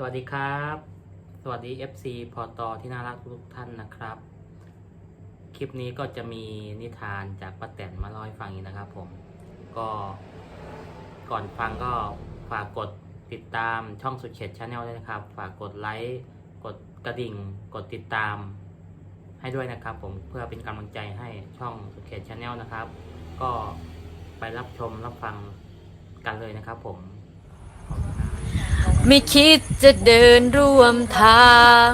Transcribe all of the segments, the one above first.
สวัสดีครับ สวัสดี FC พอตอที่น่ารักทุกท่านนะครับ คลิปนี้ก็จะมีนิทานจากป้าแตนมาเล่าให้ฟังอีกนะครับผม ก็ก่อนฟังก็ฝากกดติดตามช่องสุดเฉดชาแนลด้วยนะครับ ฝากกดไลค์กดกระดิ่ง กดติดตาม ให้ด้วยนะครับ ผมเพื่อเป็นกำลังใจให้ช่องสุดเขตชาแนลนะครับ ก็ไปรับชมรับฟังกันเลยนะครับผม ไม่คิดจะเดินร่วมทาง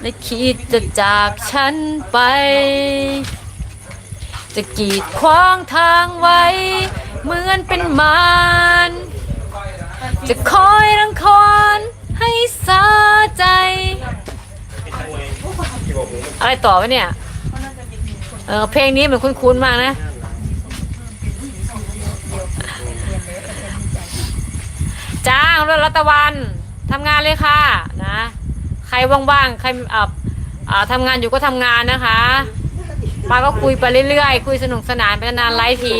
ไม่คิดจะจากฉันไป จะกีดขวางทางไว้ เหมือนเป็นมารจะคอยรังคอนให้สาใจ อะไรต่อวะเนี่ย เออเพลงนี้เหมือนคุ้นๆมากนะ จ้างรถรัตวันทำงานเลยค่ะนะ ใครว่างๆใครเอ่อเอ่อทำงานอยู่ก็ทำงานนะคะป้าก็คุยไปเรื่อยๆ คุยสนุกสนานไปนานไลฟ์ที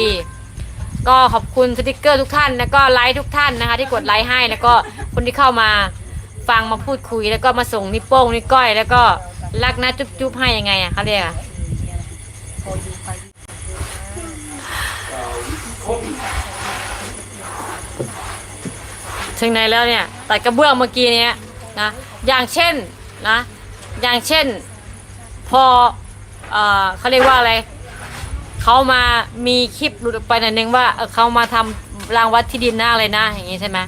ก็ขอบคุณสติกเกอร์ทุกท่าน แล้วก็ไลฟ์ทุกท่านนะคะ ที่กดไลค์ให้แล้วก็คนที่เข้ามาฟังมาพูดคุยแล้วก็มาส่งนิ้วโป้งนิ้วก้อย แล้วก็รักนะจุ๊บๆให้ยังไงอะเขาเรียกอะ ถึงไหนแล้วเนี่ยตัดกระเบื้องเมื่อกี้เนี้ยนะอย่างเช่นนะอย่างเช่นพอเอ่อเขาเรียกว่าอะไรเขามามีคลิปหลุดออกไปหน่อยนึงว่าเขามาทำรางวัดที่ดินหน้าอะไรนะอย่างงี้ใช่ไหม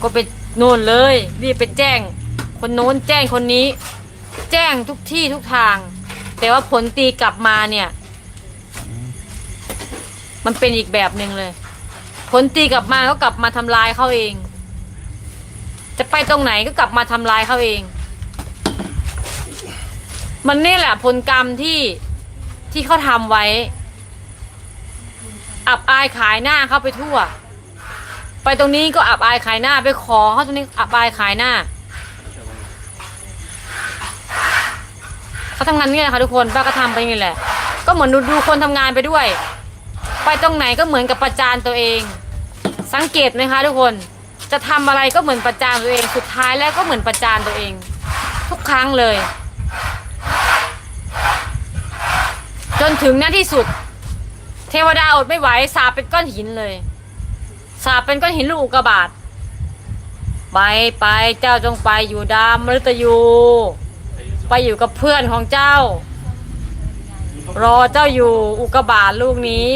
ก็ไปโน่นเลยรีบไปแจ้ง คนโน้นแจ้งคนนี้ แจ้งทุกที่ทุกทาง แต่ว่าผลตีกลับมาเนี่ย มันเป็นอีกแบบหนึ่งเลย ผลตีกลับมาก็กลับมาทำลายเขาเอง จะไปตรงไหนก็กลับมาทำลายเขาเอง มันนี่แหละผลกรรมที่ที่เขาทำไว้ อับอายขายหน้าเขาไปทั่ว ไปตรงนี้ก็อับอายขายหน้าไปขอเขาตรงนี้อับอายขายหน้าเขาทำงานนี่แหละค่ะทุกคนป้าก็ทำไปนี่แหละ ก็เหมือนดูดูคนทำงานไปด้วย ไปตรงไหนก็เหมือนกับประจานตัวเอง สังเกตไหมคะทุกคนจะทำอะไรก็เหมือนประจานตัวเอง สุดท้ายแล้วก็เหมือนประจานตัวเอง ทุกครั้งเลย จนถึงหน้าที่สุด เทวดาอดไม่ไหวสาเป็นก้อนหินเลย สาเป็นก้อนหินลูกอุกกาบาตไปไปเจ้าจงไปอยู่ดามมฤตยู ไปอยู่กับเพื่อนของเจ้า รอเจ้าอยู่อุกกาบาตลูกนี้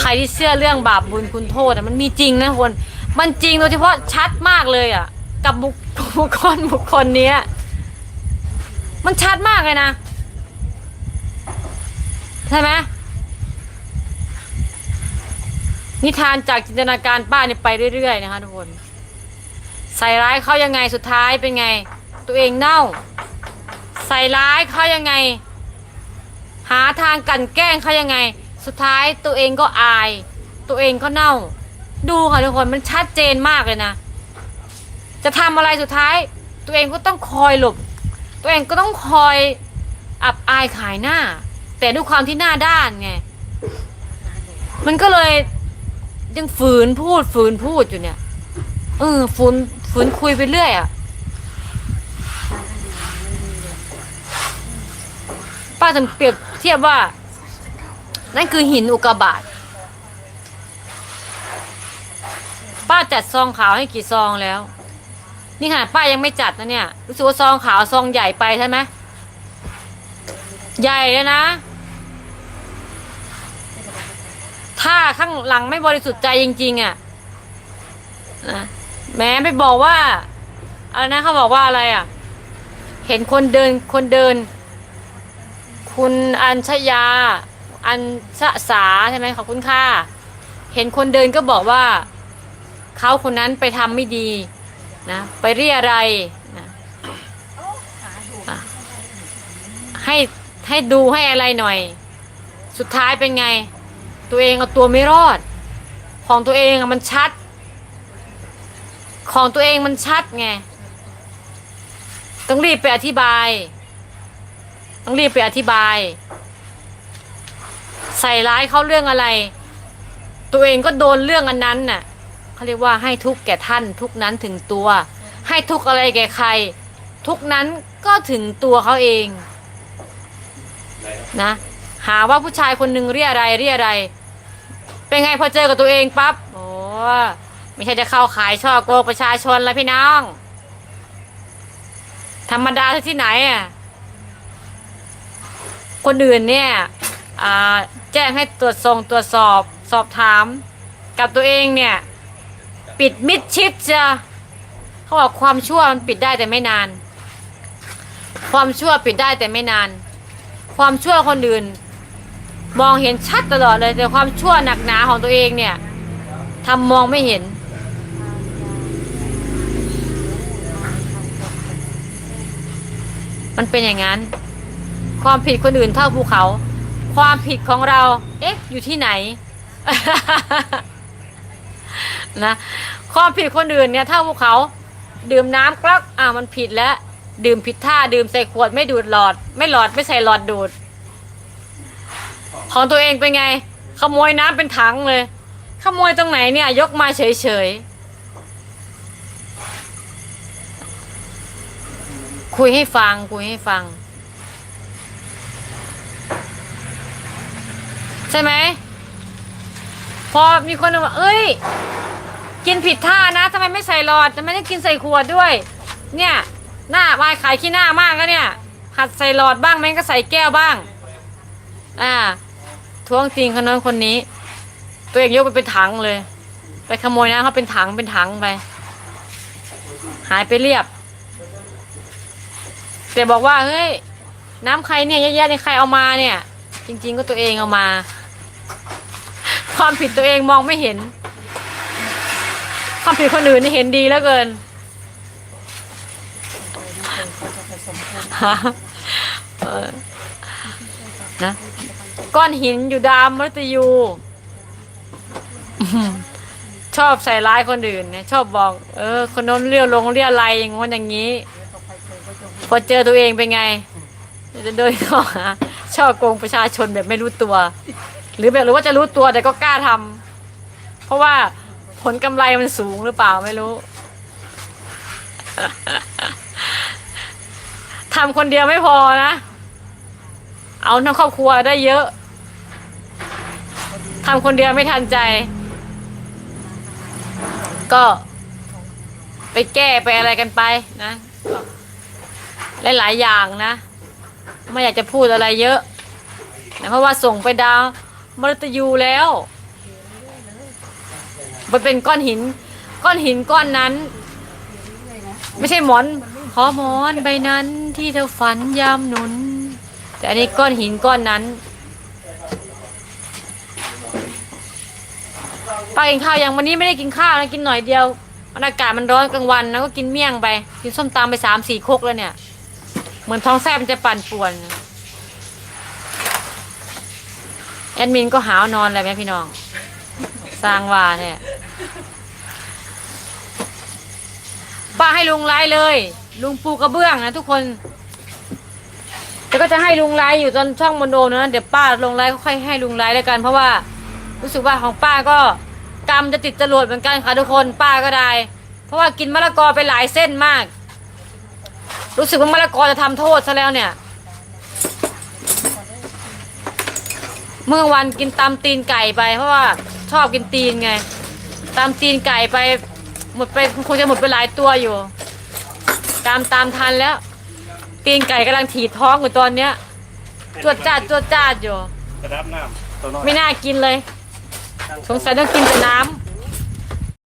ใครที่เชื่อเรื่องบาปบุญคุณโทษอะมันมีจริงนะคน มันจริงโดยเฉพาะชัดมากเลยอะ กับบุคบุคคลบุคคลเนี้ย มันชัดมากเลยนะ ใช่ไหมนิทานจากจินตนาการป้าเนี่ยไปเรื่อยๆนะคะทุกคน ใส่ร้ายเขายังไงสุดท้ายเป็นไง ตัวเองเน่า ใส่ร้ายเขายังไง หาทางกลันแกล้งเขายังไง สุดท้ายตัวเองก็อาย ตัวเองก็เน่า ดูค่ะทุกคนมันชัดเจนมากเลยนะ จะทำอะไรสุดท้าย ตัวเองก็ต้องคอยหลบ ตัวเองก็ต้องคอยอับอายขายหน้า แต่ด้วยความที่หน้าด้านไง มันก็เลยยังฝืนพูดฝืนพูดอยู่เนี่ย เออฝืนฝืนคุยไปเรื่อยอะป้าจะเปรียบเทียบว่า นั่นคือหินอุกกาบาตป้าจัดซองขาวให้กี่ซองแล้ว นี่ขนาดป้ายังไม่จัดนะเนี่ย รู้สึกว่าซองขาวซองใหญ่ไปใช่ไหมใหญ่เลยนะ ถ้าข้างหลังไม่บริสุทธิ์ใจจริง ๆอะนะแม้ไปบอกว่าอะไรนะเขาบอกว่าอะไรอะ เห็นคนเดินคนเดิน คุณอัญชยา อัญชสาใช่ไหมขอบคุณค่ะ เห็นคนเดินก็บอกว่าเขาคนนั้นไปทำไม่ดีนะไปเรียอะไรนะให้ให้ดูให้อะไรหน่อย สุดท้ายเป็นไง ตัวเองเอาตัวไม่รอด ของตัวเองมันชัด ของตัวเองมันชัดไงต้องรีบไปอธิบาย ต้องรีบไปอธิบาย ใส่ร้ายเขาเรื่องอะไร ตัวเองก็โดนเรื่องอันนั้นน่ะเขาเรียกว่าให้ทุกข์แก่ท่าน ทุกนั้นถึงตัว ให้ทุกข์อะไรแก่ใคร ทุกนั้นก็ถึงตัวเขาเองนะหาว่าผู้ชายคนหนึ่งเรียอะไรเรียอะไร เป็นไงพอเจอกับตัวเองปั๊บโอ้ไม่ใช่จะเข้าขายช่อโกงประชาชนแล้วพี่น้อง ธรรมดาที่ไหนอะคนอื่นเนี่ย แจ้งให้ตรวจส่งตรวจสอบสอบถาม กับตัวเองเนี่ย ปิดมิดชิดจะเขาบอกความชั่วมันปิดได้แต่ไม่นาน ความชั่วปิดได้แต่ไม่นาน ความชั่วคนอื่น มองเห็นชัดตลอดเลย แต่ความชั่วหนักหนาของตัวเองเนี่ยทำมองไม่เห็นมันเป็นอย่างนั้น ความผิดคนอื่นเท่าภูเขา ความผิดของเรา เอ๊ะ อยู่ที่ไหน นะ ความผิดคนอื่นเนี่ยเท่าภูเขาดื่มน้ำกลักอ่ามันผิดแล้ว ดื่มผิดท่า ดื่มใส่ขวดไม่ดูดหลอด ไม่หลอดไม่ใส่หลอดดูด ของตัวเองเป็นไง ขโมยน้ำเป็นถังเลย ขโมยตรงไหนเนี่ย ยกมาเฉยๆ คุยให้ฟัง คุยให้ฟัง ใช่ไหม พอมีคนบอกเอ้ย กินผิดท่านะทำไมไม่ใส่หลอดทำไมต้องกินใส่ขวดด้วย เนี่ย หน้าวายขายขี้หน้ามากก็เนี่ยหัดใส่หลอดบ้างแม่งก็ใส่แก้วบ้าง อ่าท้วงจริงคนนั้นคนนี้ ตัวเองยกไปเป็นถังเลย ไปขโมยนะเขาเป็นถังเป็นถังไป หายไปเรียบ แต่บอกว่าเฮ้ยน้ำใครเนี่ยเยอะแยะในใครเอามาเนี่ย จริง ๆ ก็ตัวเองเอามา ความผิดตัวเองมองไม่เห็น ความผิดคนอื่นนี่เห็นดีแล้วเกินนะก้อนหินอยู่ดามมฤตยูชอบใส่ร้ายคนอื่นเนี่ยชอบบอก เออ คนน้นเรียวลงเรียอะไรอย่างงู้อย่างนี้ พอเจอตัวเองเป็นไง จะโดยข้อหาช่อโกงประชาชนแบบไม่รู้ตัว หรือแบบรู้ว่าจะรู้ตัวแต่ก็กล้าทำเพราะว่าผลกำไรมันสูงหรือเปล่าไม่รู้ทำคนเดียวไม่พอนะ เอาทั้งครอบครัวได้เยอะทำคนเดียวไม่ทันใจ ก็ ไปแก้ไปอะไรกันไปนะหลายๆอย่างนะ ไม่อยากจะพูดอะไรเยอะ เพราะว่าส่งไปดาว มรตยูแล้วมันเป็นก้อนหิน ก้อนหินก้อนนั้น ไม่ใช่หมอนขอหมอนใบนั้นที่เธอฝันยามหนุน แต่อันนี้ก้อนหินก้อนนั้นป้ากินข้าวยังวันนี้ไม่ได้กินข้าวนะกินหน่อยเดียวอากาศมันร้อนกลางวันนะก็กินเมี่ยงไป กินส้มตำไปสามสี่คกแล้วเนี่ย เหมือนท้องแซ่บมันจะปั่นป่วน แอดมินก็หาวนอนเลยไหมพี่น้อง สร้างว่าเนี่ยป้าให้ลุงไลฟ์เลย ลุงปูกระเบื้องนะทุกคนแต่ก็จะให้ลุงไลฟ์อยู่ตอนช่องมนโดนะเดี๋ยวป้าลงไลฟ์ก็ค่อยให้ลุงไลฟ์แล้วกัน เพราะว่ารู้สึกว่าของป้าก็กรรมจะติดจรวดเหมือนกันค่ะทุกคนป้าก็ได้ เพราะว่ากินมะละกอไปหลายเส้นมาก รู้สึกว่ามะละกอจะทำโทษซะแล้วเนี่ย เมื่อวันกินตำตีนไก่ไป เพราะว่าชอบกินตีนไงตำตีนไก่ไป หมดไปคงจะหมดไปหลายตัวอยู่ ตามตามทันแล้ว ตีนไก่กำลังถีบท้องอยู่ตอนเนี้ยจวดจ้าดจวดจ้าดอยู่ กระดับน้ำตัวน้อยไม่น่ากินเลย สงสัยต้องกินแต่น้ำ